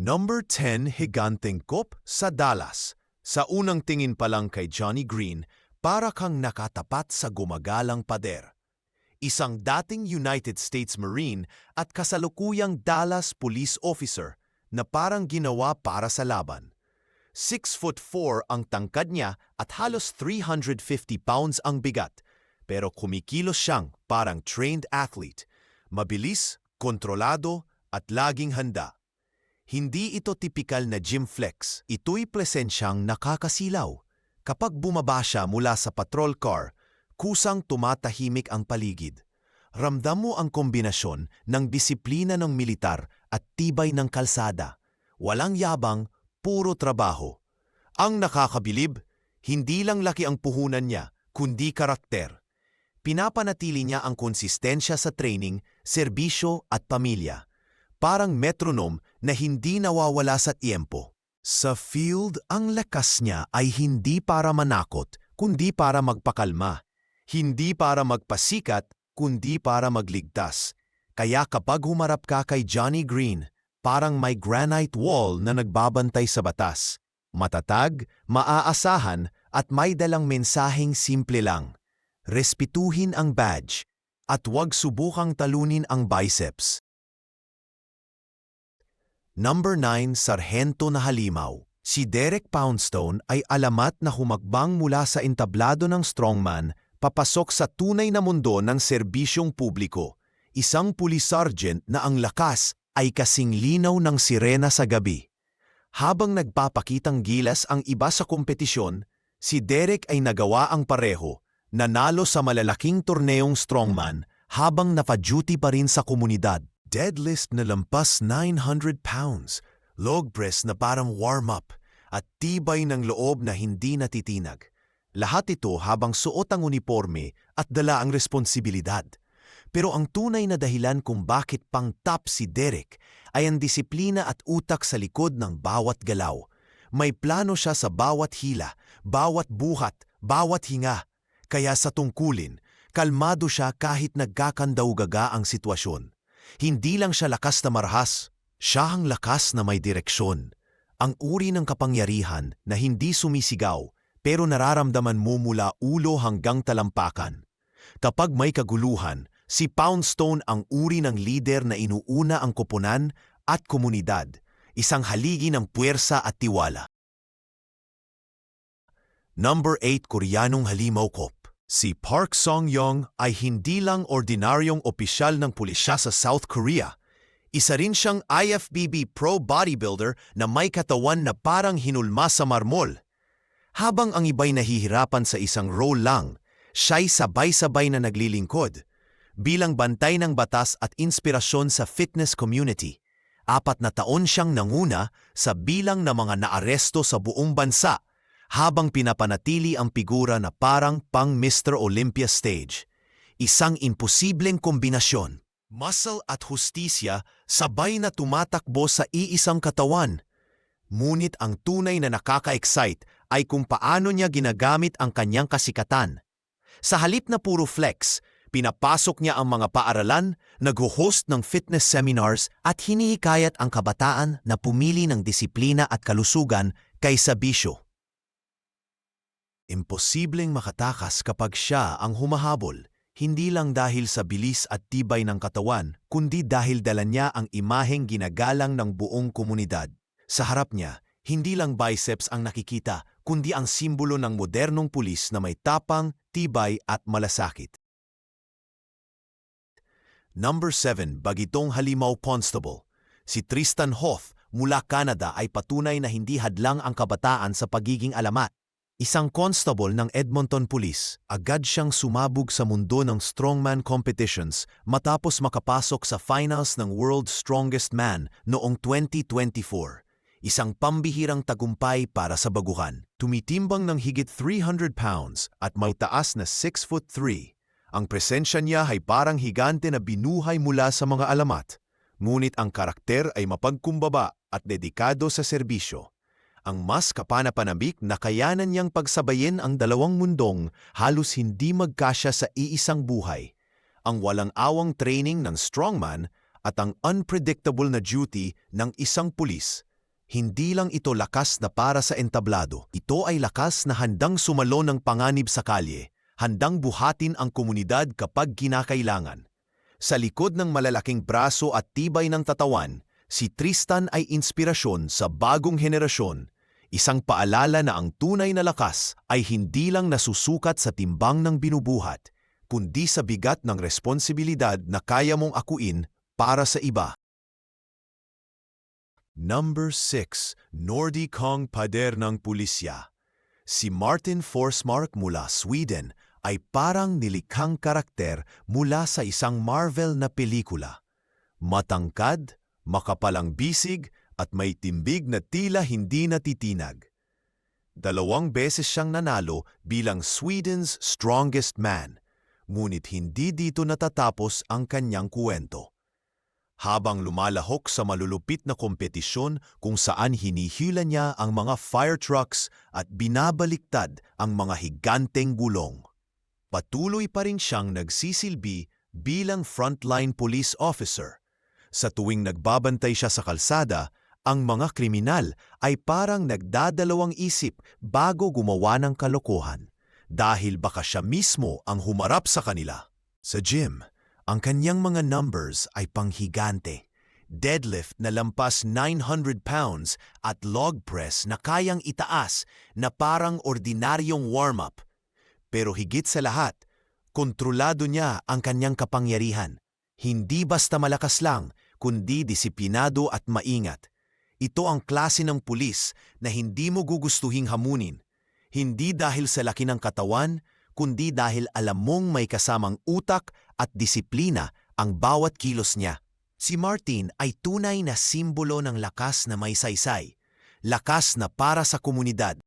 Number 10 Higanteng Kop sa Dallas. Sa unang tingin pa lang kay Johnny Green, para kang nakatapat sa gumagalang pader. Isang dating United States Marine at kasalukuyang Dallas Police Officer na parang ginawa para sa laban. 6 foot 4 ang tangkad niya at halos 350 pounds ang bigat, pero kumikilos siyang parang trained athlete. Mabilis, kontrolado, at laging handa. Hindi ito tipikal na gym flex. Ito'y presensyang nakakasilaw. Kapag bumaba siya mula sa patrol car, kusang tumatahimik ang paligid. Ramdam mo ang kombinasyon ng disiplina ng militar at tibay ng kalsada. Walang yabang, puro trabaho. Ang nakakabilib, hindi lang laki ang puhunan niya, kundi karakter. Pinapanatili niya ang konsistensya sa training, serbisyo at pamilya parang metronom na hindi nawawala sa tiempo. Sa field, ang lakas niya ay hindi para manakot, kundi para magpakalma. Hindi para magpasikat, kundi para magligtas. Kaya kapag humarap ka kay Johnny Green, parang may granite wall na nagbabantay sa batas. Matatag, maaasahan, at may dalang mensaheng simple lang. Respetuhin ang badge, at huwag subukang talunin ang biceps. Number 9 Sarhento na Halimaw Si Derek Poundstone ay alamat na humagbang mula sa entablado ng strongman papasok sa tunay na mundo ng serbisyong publiko. Isang police sergeant na ang lakas ay kasing linaw ng sirena sa gabi. Habang nagpapakitang gilas ang iba sa kompetisyon, si Derek ay nagawa ang pareho, nanalo sa malalaking torneong strongman habang nafa-duty pa rin sa komunidad deadlift na lampas 900 pounds, log press na parang warm-up, at tibay ng loob na hindi natitinag. Lahat ito habang suot ang uniforme at dala ang responsibilidad. Pero ang tunay na dahilan kung bakit pang top si Derek ay ang disiplina at utak sa likod ng bawat galaw. May plano siya sa bawat hila, bawat buhat, bawat hinga. Kaya sa tungkulin, kalmado siya kahit nagkakandaw-gaga ang sitwasyon. Hindi lang siya lakas na marahas, siya ang lakas na may direksyon. Ang uri ng kapangyarihan na hindi sumisigaw pero nararamdaman mo mula ulo hanggang talampakan. Kapag may kaguluhan, si Poundstone ang uri ng leader na inuuna ang koponan at komunidad, isang haligi ng puwersa at tiwala. Number 8 Koreanong Halimaw Kop Si Park Song-yong ay hindi lang ordinaryong opisyal ng pulisya sa South Korea. Isa rin siyang IFBB pro bodybuilder na may katawan na parang hinulma sa marmol. Habang ang iba'y nahihirapan sa isang role lang, siya'y sabay-sabay na naglilingkod. Bilang bantay ng batas at inspirasyon sa fitness community, apat na taon siyang nanguna sa bilang ng mga naaresto sa buong bansa habang pinapanatili ang figura na parang pang Mr. Olympia stage. Isang imposibleng kombinasyon. Muscle at hustisya sabay na tumatakbo sa iisang katawan. Ngunit ang tunay na nakaka-excite ay kung paano niya ginagamit ang kanyang kasikatan. Sa halip na puro flex, pinapasok niya ang mga paaralan, nag-host ng fitness seminars at hinihikayat ang kabataan na pumili ng disiplina at kalusugan kaysa bisyo. Imposibleng makatakas kapag siya ang humahabol, hindi lang dahil sa bilis at tibay ng katawan, kundi dahil dala niya ang imaheng ginagalang ng buong komunidad. Sa harap niya, hindi lang biceps ang nakikita, kundi ang simbolo ng modernong pulis na may tapang, tibay at malasakit. Number 7, Bagitong Halimaw Constable. Si Tristan Hoth mula Canada ay patunay na hindi hadlang ang kabataan sa pagiging alamat. Isang constable ng Edmonton Police, agad siyang sumabog sa mundo ng strongman competitions matapos makapasok sa finals ng World's Strongest Man noong 2024. Isang pambihirang tagumpay para sa baguhan. Tumitimbang ng higit 300 pounds at may taas na 6 foot 3. Ang presensya niya ay parang higante na binuhay mula sa mga alamat. Ngunit ang karakter ay mapagkumbaba at dedikado sa serbisyo ang mas kapanapanabik na kayanan niyang pagsabayin ang dalawang mundong halos hindi magkasya sa iisang buhay. Ang walang awang training ng strongman at ang unpredictable na duty ng isang pulis Hindi lang ito lakas na para sa entablado. Ito ay lakas na handang sumalo ng panganib sa kalye, handang buhatin ang komunidad kapag kinakailangan. Sa likod ng malalaking braso at tibay ng tatawan, si Tristan ay inspirasyon sa bagong henerasyon, isang paalala na ang tunay na lakas ay hindi lang nasusukat sa timbang ng binubuhat, kundi sa bigat ng responsibilidad na kaya mong akuin para sa iba. Number 6. Nordi Kong Pader ng Pulisya Si Martin Forsmark mula Sweden ay parang nilikhang karakter mula sa isang Marvel na pelikula. Matangkad, makapalang bisig at may timbig na tila hindi natitinag. Dalawang beses siyang nanalo bilang Sweden's Strongest Man, ngunit hindi dito natatapos ang kanyang kuwento habang lumalahok sa malulupit na kompetisyon kung saan hinihila niya ang mga fire trucks at binabaliktad ang mga higanteng gulong. Patuloy pa rin siyang nagsisilbi bilang frontline police officer. Sa tuwing nagbabantay siya sa kalsada, ang mga kriminal ay parang nagdadalawang isip bago gumawa ng kalokohan dahil baka siya mismo ang humarap sa kanila. Sa gym, ang kanyang mga numbers ay panghigante. Deadlift na lampas 900 pounds at log press na kayang itaas na parang ordinaryong warm-up. Pero higit sa lahat, kontrolado niya ang kanyang kapangyarihan. Hindi basta malakas lang, kundi disiplinado at maingat. Ito ang klase ng pulis na hindi mo gugustuhing hamunin. Hindi dahil sa laki ng katawan, kundi dahil alam mong may kasamang utak at disiplina ang bawat kilos niya. Si Martin ay tunay na simbolo ng lakas na may saysay, lakas na para sa komunidad.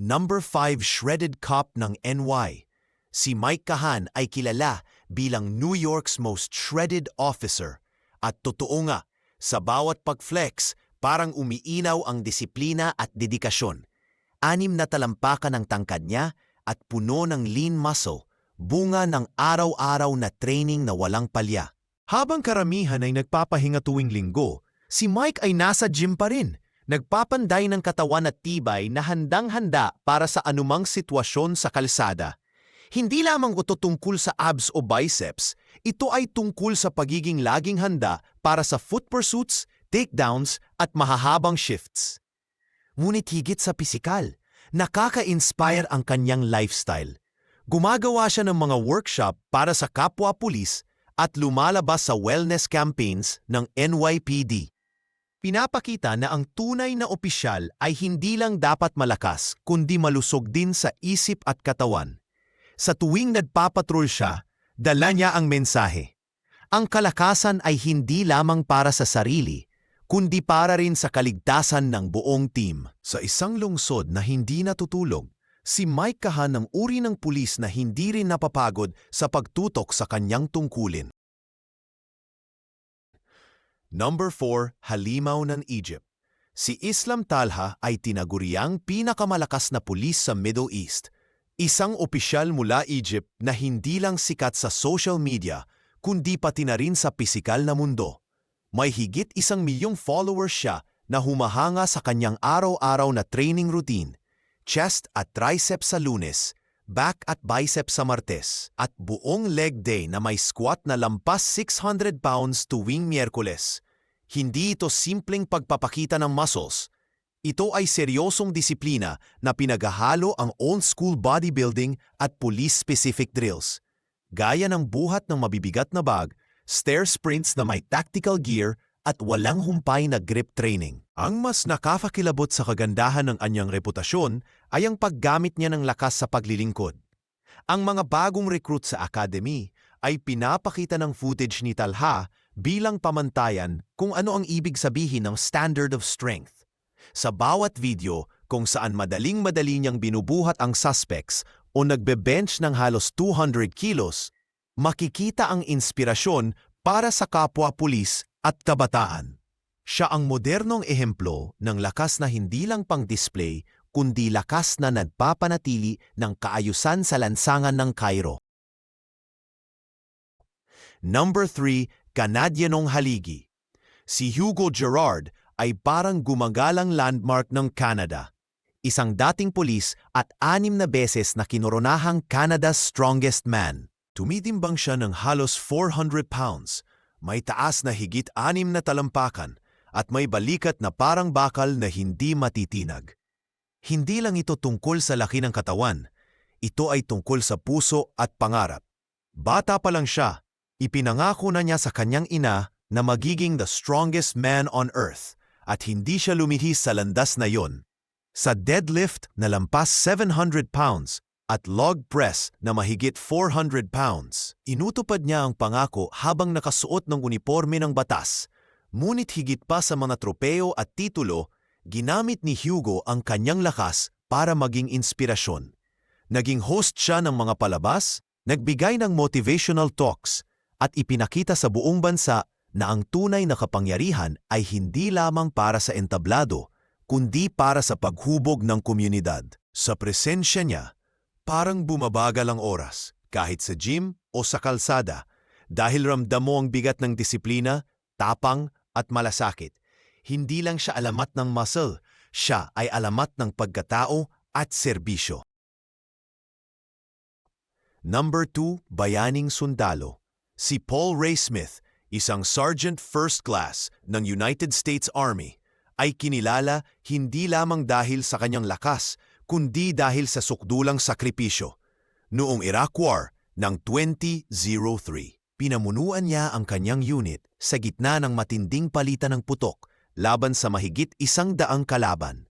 Number 5 Shredded Cop ng NY. Si Mike Kahan ay kilala bilang New York's most shredded officer. At totoo nga, sa bawat pag-flex, parang umiinaw ang disiplina at dedikasyon anim na talampakan ng tangkad niya at puno ng lean muscle, bunga ng araw-araw na training na walang palya. Habang karamihan ay nagpapahinga tuwing linggo, si Mike ay nasa gym pa rin. Nagpapanday ng katawan at tibay na handang-handa para sa anumang sitwasyon sa kalsada. Hindi lamang ito tungkol sa abs o biceps, ito ay tungkol sa pagiging laging handa para sa foot pursuits, takedowns at mahahabang shifts. Ngunit higit sa pisikal, nakaka-inspire ang kanyang lifestyle. Gumagawa siya ng mga workshop para sa kapwa pulis at lumalabas sa wellness campaigns ng NYPD. Pinapakita na ang tunay na opisyal ay hindi lang dapat malakas kundi malusog din sa isip at katawan. Sa tuwing nagpapatrol siya, dala niya ang mensahe. Ang kalakasan ay hindi lamang para sa sarili, kundi para rin sa kaligtasan ng buong team. Sa isang lungsod na hindi natutulog, si Mike Kahan ng uri ng pulis na hindi rin napapagod sa pagtutok sa kanyang tungkulin. Number 4, Halimaw ng Egypt. Si Islam Talha ay tinaguriang pinakamalakas na pulis sa Middle East. Isang opisyal mula Egypt na hindi lang sikat sa social media, kundi pati na rin sa pisikal na mundo. May higit isang milyong followers siya na humahanga sa kanyang araw-araw na training routine, chest at triceps sa lunes, back at biceps sa martes, at buong leg day na may squat na lampas 600 pounds tuwing Miyerkules. Hindi ito simpleng pagpapakita ng muscles. Ito ay seryosong disiplina na pinaghahalo ang old-school bodybuilding at police-specific drills. Gaya ng buhat ng mabibigat na bag stair sprints na may tactical gear at walang humpay na grip training. Ang mas nakakakilabot sa kagandahan ng anyang reputasyon ay ang paggamit niya ng lakas sa paglilingkod. Ang mga bagong recruit sa academy ay pinapakita ng footage ni Talha bilang pamantayan kung ano ang ibig sabihin ng standard of strength. Sa bawat video kung saan madaling-madali niyang binubuhat ang suspects o nagbe-bench ng halos 200 kilos, makikita ang inspirasyon para sa kapwa pulis at kabataan. Siya ang modernong ehemplo ng lakas na hindi lang pang-display kundi lakas na nagpapanatili ng kaayusan sa lansangan ng Cairo. Number 3, Kanadyanong Haligi. si Hugo Gerard ay parang gumagalang landmark ng Canada. Isang dating pulis at anim na beses na kinoronahang Canada's strongest man. Tumitimbang siya ng halos 400 pounds, may taas na higit anim na talampakan at may balikat na parang bakal na hindi matitinag. Hindi lang ito tungkol sa laki ng katawan, ito ay tungkol sa puso at pangarap. Bata pa lang siya, ipinangako na niya sa kanyang ina na magiging the strongest man on earth at hindi siya lumihis sa landas na yon. Sa deadlift na lampas 700 pounds at log press na mahigit 400 pounds, inutupad niya ang pangako habang nakasuot ng uniforme ng batas. Ngunit higit pa sa mga tropeo at titulo, ginamit ni Hugo ang kanyang lakas para maging inspirasyon. Naging host siya ng mga palabas, nagbigay ng motivational talks, at ipinakita sa buong bansa na ang tunay na kapangyarihan ay hindi lamang para sa entablado, kundi para sa paghubog ng komunidad. Sa presensya niya, parang bumabagal ang oras, kahit sa gym o sa kalsada, dahil ramdam mo ang bigat ng disiplina, tapang at malasakit. Hindi lang siya alamat ng muscle, siya ay alamat ng pagkatao at serbisyo. Number 2, Bayaning Sundalo. Si Paul Ray Smith, isang Sergeant First Class ng United States Army, ay kinilala hindi lamang dahil sa kanyang lakas, kundi dahil sa sukdulang sakripisyo. Noong Iraq War ng 2003, pinamunuan niya ang kanyang unit sa gitna ng matinding palitan ng putok laban sa mahigit isang daang kalaban.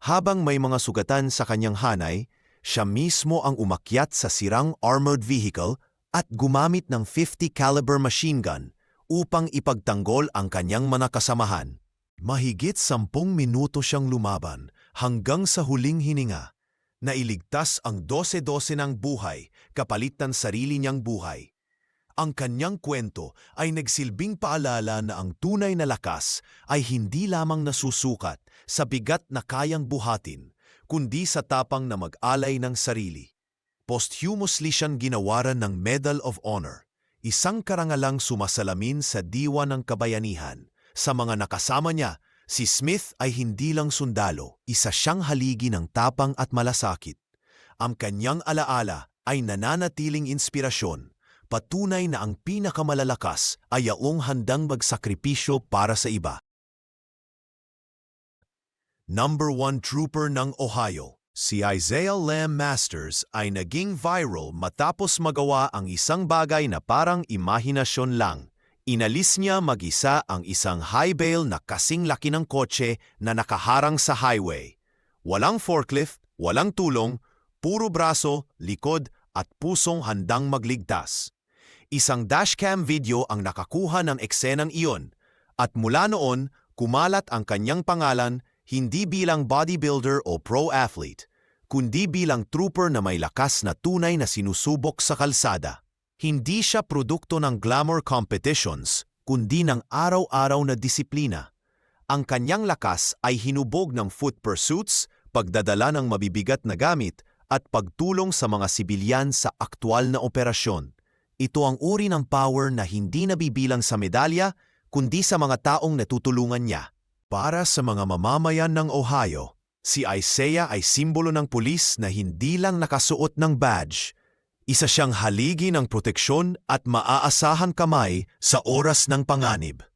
Habang may mga sugatan sa kanyang hanay, siya mismo ang umakyat sa sirang armored vehicle at gumamit ng 50 caliber machine gun upang ipagtanggol ang kanyang mga kasamahan. Mahigit sampung minuto siyang lumaban hanggang sa huling hininga. Nailigtas ang 12-12 ng buhay kapalit ng sarili niyang buhay. Ang kanyang kwento ay nagsilbing paalala na ang tunay na lakas ay hindi lamang nasusukat sa bigat na kayang buhatin, kundi sa tapang na mag-alay ng sarili. Posthumously siyang ginawaran ng Medal of Honor, isang karangalang sumasalamin sa diwa ng kabayanihan. Sa mga nakasama niya, si Smith ay hindi lang sundalo, isa siyang haligi ng tapang at malasakit. Ang kanyang alaala ay nananatiling inspirasyon, patunay na ang pinakamalalakas ay yaong handang magsakripisyo para sa iba. Number 1 Trooper ng Ohio Si Isaiah Lamb Masters ay naging viral matapos magawa ang isang bagay na parang imahinasyon lang. Inalis niya mag-isa ang isang high bale na kasing laki ng kotse na nakaharang sa highway. Walang forklift, walang tulong, puro braso, likod at pusong handang magligtas. Isang dashcam video ang nakakuha ng eksenang iyon at mula noon kumalat ang kanyang pangalan hindi bilang bodybuilder o pro athlete, kundi bilang trooper na may lakas na tunay na sinusubok sa kalsada. Hindi siya produkto ng glamour competitions, kundi ng araw-araw na disiplina. Ang kanyang lakas ay hinubog ng foot pursuits, pagdadala ng mabibigat na gamit, at pagtulong sa mga sibilyan sa aktwal na operasyon. Ito ang uri ng power na hindi nabibilang sa medalya, kundi sa mga taong natutulungan niya. Para sa mga mamamayan ng Ohio, si Isaiah ay simbolo ng pulis na hindi lang nakasuot ng badge. Isa siyang haligi ng proteksyon at maaasahan kamay sa oras ng panganib.